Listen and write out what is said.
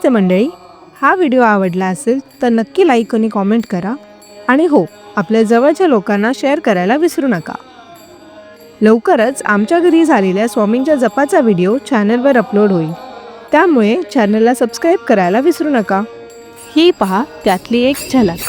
नमस्ते मंडळी. हा व्हिडिओ आवडला असेल तर नक्की लाईक आणि कॉमेंट करा. आणि हो आपल्या जवळच्या लोकांना शेअर करायला विसरू नका. लवकरच आमच्या घरी झालेल्या स्वामींच्या जपाचा व्हिडिओ चॅनलवर अपलोड होईल. त्यामुळे चॅनलला सबस्क्राईब करायला विसरू नका. ही पहा त्यातली एक झलक.